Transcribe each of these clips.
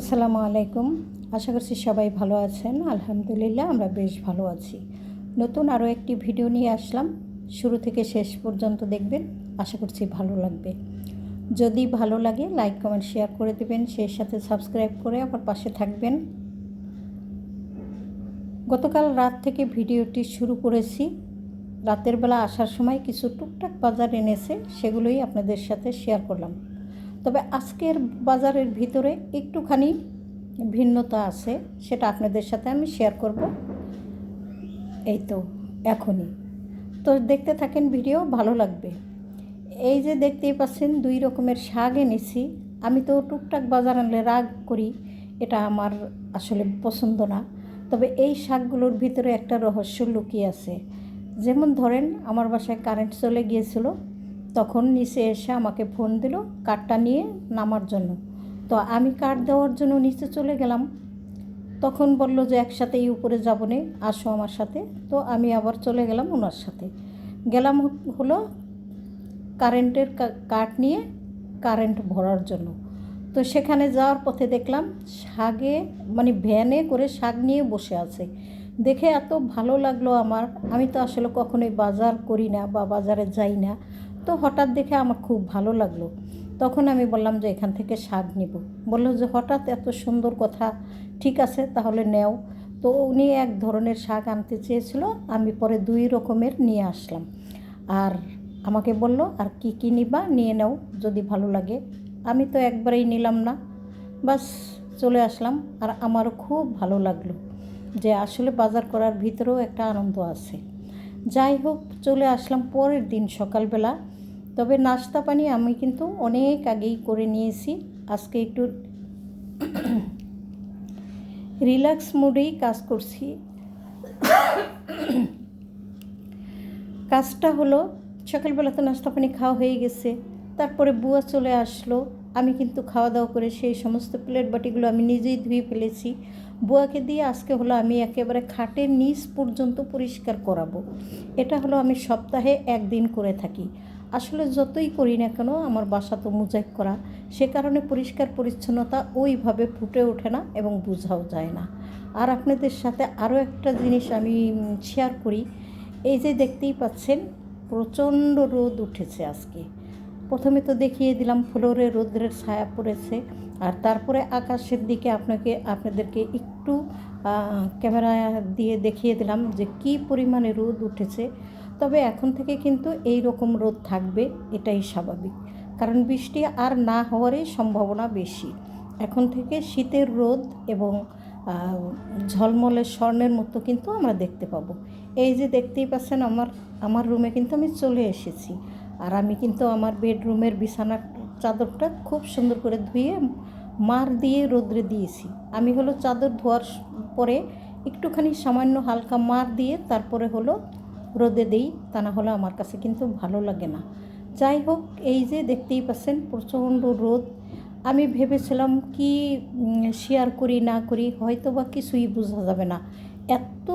আসসালামু আলাইকুম। আশা করছি সবাই ভালো আছেন। আলহামদুলিল্লাহ, আমরা বেশ ভালো আছি। নতুন আরও একটি ভিডিও নিয়ে আসলাম। শুরু থেকে শেষ পর্যন্ত দেখবেন। আশা করছি ভালো লাগবে। যদি ভালো লাগে, লাইক, কমেন্ট, শেয়ার করে দেবেন। সেই সাথে সাবস্ক্রাইব করে আমার পাশে থাকবেন। গতকাল রাত থেকে ভিডিওটি শুরু করেছি। রাতের বেলা আসার সময় কিছু টুকটাক বাজার এনেছে, সেগুলোই আপনাদের সাথে শেয়ার করলাম। তবে আজকের বাজারের ভিতরে একটুখানি ভিন্নতা আছে, সেটা আপনাদের সাথে আমি শেয়ার করব। এই তো, এখনই। তো দেখতে থাকেন ভিডিও, ভালো লাগবে। এই যে দেখতেই পাচ্ছেন, দুই রকমের শাক এনেছি। আমি তো টুকটাক বাজার আনলে রাগ করি, এটা আমার আসলে পছন্দ না। তবে এই শাকগুলোর ভিতরে একটা রহস্য লুকিয়ে আছে। যেমন ধরেন, আমার বাসায় কারেন্ট চলে গিয়েছিল তখন নিচে এসে আমাকে ফোন দিল কার্ডটা নিয়ে নামার জন্য। তো আমি কার্ড দেওয়ার জন্য নিচে চলে গেলাম। তখন বলল যে একসাথেই উপরে যাব নে, আসো আমার সাথে। তো আমি আবার চলে গেলাম ওনার সাথে। গেলাম হলো কারেন্টের কার্ড নিয়ে কারেন্ট ভরার জন্য। তো সেখানে যাওয়ার পথে দেখলাম শাগে মানে ভ্যানে করে শাক নিয়ে বসে আছে। দেখে এত ভালো লাগল আমার। আমি তো আসলে কখনোই বাজার করি না বা বাজারে যাই না। তো হঠাৎ দেখে আমার খুব ভালো লাগল। তখন আমি বললাম যে, এখান থেকে শাক নিব। বলল যে, হঠাৎ এত সুন্দর কথা, ঠিক আছে, তাহলে নেও। তো উনি এক ধরনের শাক আনতে চেয়েছিল, আমি পরে দুই রকমের নিয়ে আসলাম। আর আমাকে বলল, আর কি কী নিবা, নিয়ে নাও, যদি ভালো লাগে। আমি তো একবারেই নিলাম না, বাস চলে আসলাম। আর আমারও খুব ভালো লাগল যে, আসলে বাজার করার ভিতরেও একটা আনন্দ আছে। যাই হোক, চলে আসলাম পরের দিন সকালবেলা। তবে নাস্তা পানি আমি কিন্তু অনেক আগেই করে নিয়েছি। আজকে একটু রিল্যাক্স মুডেই কাজ করছি। কাজটা হলো, সকালবেলা তো নাস্তা পানি খাওয়া হয়ে গেছে। তারপরে বুয়া চলে আসলো। আমি কিন্তু খাওয়া দাওয়া করে সেই সমস্ত প্লেট বাটিগুলো আমি নিজেই ধুয়ে ফেলেছি। বুয়াকে দিয়ে আজকে হলো আমি একেবারে খাটের নিচ পর্যন্ত পরিষ্কার করাবো। এটা হলো আমি সপ্তাহে একদিন করে থাকি। আসলে যতই করি না কেন আমার বাসা তো মোজাইক করা, সে কারণে পরিষ্কার পরিচ্ছন্নতা ওইভাবে ফুটে ওঠে না এবং বোঝাও যায় না। আর আপনাদের সাথে আরও একটা জিনিস আমি শেয়ার করি। এই যে দেখতেই পাচ্ছেন, প্রচণ্ড রোদ উঠেছে আজকে। প্রথমে তো দেখিয়ে দিলাম ফ্লোরে রৌদ্রের ছায়া পড়েছে। আর তারপরে আকাশের দিকে আপনাকে, আপনাদেরকে একটু ক্যামেরা দিয়ে দেখিয়ে দিলাম যে কি পরিমাণে রোদ উঠেছে। তবে এখন থেকে কিন্তু এই রকম রোদ থাকবে, এটাই স্বাভাবিক। কারণ বৃষ্টি আর না হওয়ারই সম্ভাবনা বেশি। এখন থেকে শীতের রোদ এবং ঝলমলে স্বর্ণের মতো কিন্তু আমরা দেখতে পাবো। এই যে দেখতেই পাচ্ছেন, আমার আমার রুমে কিন্তু আমি চলে এসেছি। আর আমি কিন্তু আমার বেডরুমের বিছানার চাদরটা খুব সুন্দর করে ধুয়ে মার দিয়ে রোদ্রে দিয়েছি। আমি হলো চাদর ধোয়ার পরে একটুখানি সামান্য হালকা মার দিয়ে তারপরে হলো রোদে দেই, তা না হলে আমার কাছে কিন্তু ভালো লাগে না। যাই হোক, এই যে দেখতেই পাচ্ছেন প্রচণ্ড রোদ। আমি ভেবেছিলাম কি শেয়ার করি না করি হয়তো বা কিছুই বোঝা যাবে না। এত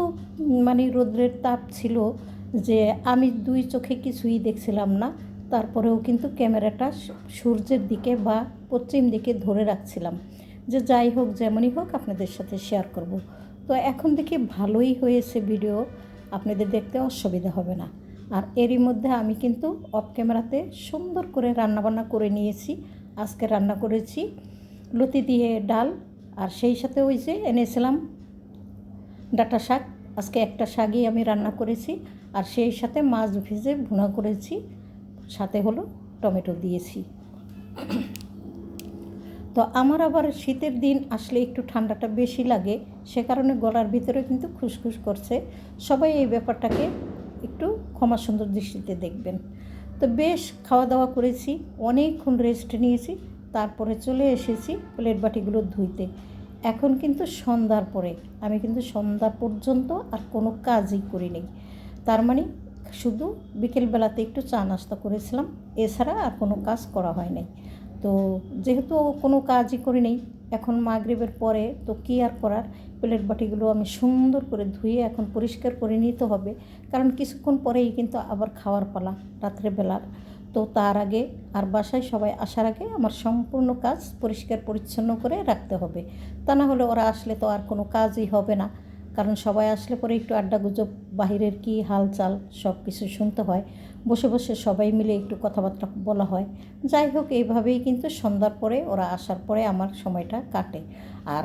মানে রোদ্রের তাপ ছিল যে আমি দুই চোখে কিছুই দেখছিলাম না, তারপরেও কিন্তু ক্যামেরাটা সূর্যের দিকে বা পশ্চিম দিকে ধরে রাখছিলাম। যে যাই হোক, যেমনই হোক, আপনাদের সাথে শেয়ার করব। তো এখন দেখি ভালোই হয়েছে ভিডিও আপনাদের দেখতে অসুবিধা হবে না। আর এরই মধ্যে আমি কিন্তু অফ ক্যামেরাতে সুন্দর করে রান্নাবান্না করে নিয়েছি। আজকে রান্না করেছি লতি দিয়ে ডাল, আর সেই সাথে ওই যে এনেছিলাম ডাটা শাক। আজকে একটা শাকই আমি রান্না করেছি। আর সেই সাথে মাছ ভেজে ভুনা করেছি, সাথে হলো টমেটো দিয়েছি। তো আমার আবার শীতের দিন আসলে একটু ঠান্ডাটা বেশি লাগে, সে কারণে গলার ভিতরে কিন্তু খুসখুস করছে। সবাই এই ব্যাপারটাকে একটু ক্ষমা সুন্দর দৃষ্টিতে দেখবেন। তো বেশ খাওয়া দাওয়া করেছি, অনেকক্ষণ রেস্ট নিয়েছি, তারপরে চলে এসেছি প্লেট বাটিগুলো ধুইতে। এখন কিন্তু সন্ধ্যার পরে, আমি কিন্তু সন্ধ্যা পর্যন্ত আর কোনো কাজই করি নেই তার মানে শুধু বিকেলবেলাতে একটু চা নাস্তা করেছিলাম। এছাড়া আর কোনো কাজ করা হয় নাই। তো যেহেতু কোনো কাজই করি নেই, এখন মাগরীবের পরে তো কী আর করার? প্লেট বাটিগুলো আমি সুন্দর করে ধুয়ে এখন পরিষ্কার করে নিতে হবে। কারণ কিছুক্ষণ পরেই কিন্তু আবার খাওয়ার পালা রাত্রেবেলার তো তার আগে আর বাসায় সবাই আসার আগে আমার সম্পূর্ণ কাজ পরিষ্কার পরিচ্ছন্ন করে রাখতে হবে। তা না হলে ওরা আসলে তো আর কোনো কাজই হবে না। কারণ সবাই আসলে পরে একটু আড্ডা গুজব, বাহিরের কী হালচাল সব কিছু শুনতে হয়। বসে বসে সবাই মিলে একটু কথাবার্তা বলা হয়। যাই হোক, এইভাবেই কিন্তু সন্ধ্যার পরে ওরা আসার পরে আমার সময়টা কাটে। আর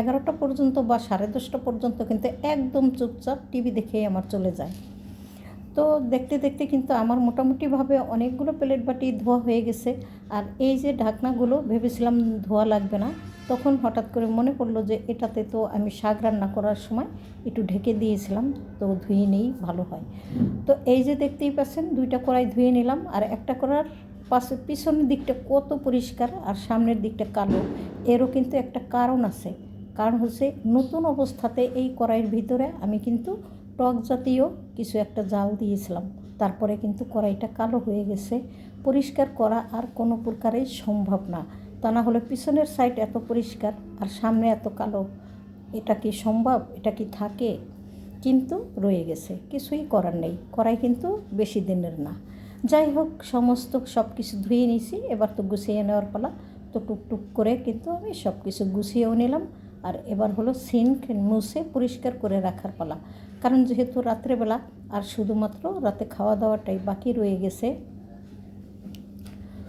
এগারোটা পর্যন্ত বা সাড়ে দশটা পর্যন্ত কিন্তু একদম চুপচাপ টিভি দেখেই আমার চলে যায়। তো দেখতে দেখতে কিন্তু আমার মোটামুটিভাবে অনেকগুলো প্লেট বাটি ধোয়া হয়ে গেছে। আর এই যে ঢাকনাগুলো ভেবেছিলাম ধোয়া লাগবে না তখন হঠাৎ করে মনে পড়ল যে এটাতে তো আমি শাক রান্না করার সময় একটু ঢেকে দিয়েছিলাম, তো ধুয়ে নেই, ভালো হয়। তো এই যে দেখতেই পাচ্ছেন, দুইটা কড়াই ধুয়ে নিলাম আর একটা করার পাশে পিছনের দিকটা কত পরিষ্কার আর সামনের দিকটা কালো। এরও কিন্তু একটা কারণ আছে। কারণ হচ্ছে নতুন অবস্থাতে এই কড়াইয়ের ভিতরে আমি কিন্তু টক জাতীয় কিছু একটা জাল দিয়েছিলাম। তারপরে কিন্তু কড়াইটা কালো হয়ে গেছে। পরিষ্কার করা আর কোনো প্রকারেই সম্ভব না। তা না হলে পিছনের সাইড এত পরিষ্কার আর সামনে এত কালো। এটা কি সম্ভব? এটা কি থাকে? কিন্তু রয়ে গেছে। কিছুই করার নেই। করাই কিন্তু বেশি দিনের না। যাই হোক, সমস্ত সব কিছু ধুয়ে নিয়েছি। এবার তো গুছিয়ে নেওয়ার পালা। তো টুকটুক করে কিন্তু আমি সব কিছু গুছিয়েও নিলাম। আর এবার হলো সিঙ্ক মুছে পরিষ্কার করে রাখার পালা। কারণ যেহেতু রাত্রেবেলা, আর শুধুমাত্র রাতে খাওয়া দাওয়াটাই বাকি রয়ে গেছে।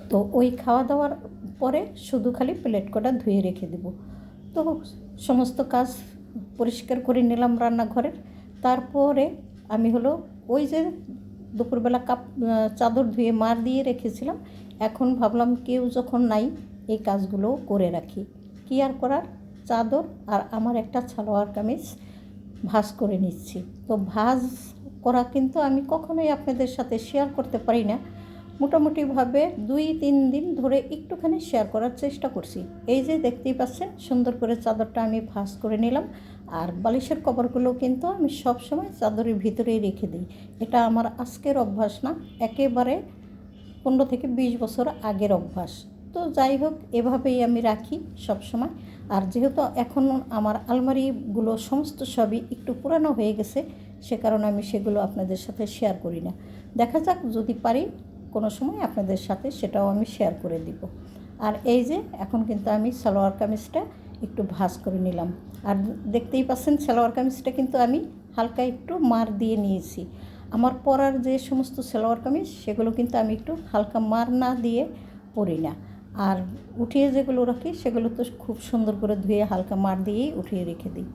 তো ওই খাওয়া দাওয়ার পরে শুধু খালি প্লেট কটা ধুয়ে রেখে দেব। তো সমস্ত কাজ পরিষ্কার করে নিলাম রান্নাঘরের। তারপরে আমি হলো ওই যে দুপুরবেলা কাপ চাদর ধুয়ে মার দিয়ে রেখেছিলাম। এখন ভাবলাম কেউ যখন নাই এই কাজগুলো করে রাখি। কী আর করার? চাদর আর আমার একটা সালোয়ার কামিজ ভাজ করে নিচ্ছি। তো ভাজ করা কিন্তু আমি কখনোই আপনাদের সাথে শেয়ার করতে পারি না। মোটামুটিভাবে দুই তিন দিন ধরে একটুখানি শেয়ার করার চেষ্টা করছি। এই যে দেখতেই পাচ্ছেন, সুন্দর করে চাদরটা আমি ভাজ করে নিলাম। আর বালিশের কভারগুলো কিন্তু আমি সব সময় চাদরের ভিতরেই রেখে দিই। এটা আমার আজকের অভ্যাস না, একেবারে পনেরো থেকে বিশ বছর আগের অভ্যাস। তো যাই হোক, এভাবেই আমি রাখি সব সময় আর যেহেতু এখন আমার আলমারিগুলো সমস্ত সবই একটু পুরানো হয়ে গেছে, সে কারণে আমি সেগুলো আপনাদের সাথে শেয়ার করি না। দেখা যাক, যদি পারি কোনো সময় আপনাদের সাথে সেটাও আমি শেয়ার করে দিব। আর এই যে, এখন কিন্তু আমি সালোয়ার কামিজটা একটু ভাজ করে নিলাম। আর দেখতেই পাচ্ছেন সালোয়ার কামিজটা কিন্তু আমি হালকা একটু মার দিয়ে নিয়েছি। আমার পরার যে সমস্ত সালোয়ার কামিজ, সেগুলো কিন্তু আমি একটু হালকা মার না দিয়ে পরি না। আর উঠিয়ে যেগুলো রাখি, সেগুলো তো খুব সুন্দর করে ধুয়ে হালকা মার দিয়েই উঠিয়ে রেখে দিই।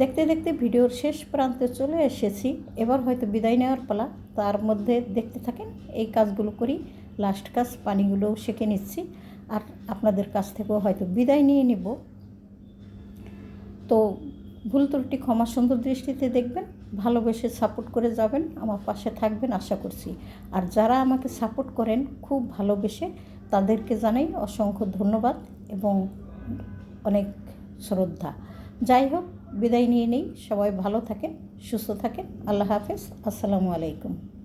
দেখতে দেখতে ভিডিওর শেষ প্রান্তে চলে এসেছি। এবার হয়তো বিদায় নেওয়ার পালা। তার মধ্যে দেখতে থাকেন, এই কাজগুলো করি লাস্ট কাজ পানিগুলোও সেঁকে নিচ্ছি। আর আপনাদের কাছ থেকেও হয়তো বিদায় নিয়ে নিব। তো ভুল ত্রুটি ক্ষমা সুন্দর দৃষ্টিতে দেখবেন, ভালোবেসে সাপোর্ট করে যাবেন, আমার পাশে থাকবেন আশা করছি। আর যারা আমাকে সাপোর্ট করেন, খুব ভালোবেসে তাদেরকে জানাই অসংখ্য ধন্যবাদ এবং অনেক শ্রদ্ধা। যাই হোক বিদায় নিয়ে নেই। সবাই ভালো থাকেন সুস্থ থাকেন। আল্লাহ হাফেজ। আসসালামু আলাইকুম।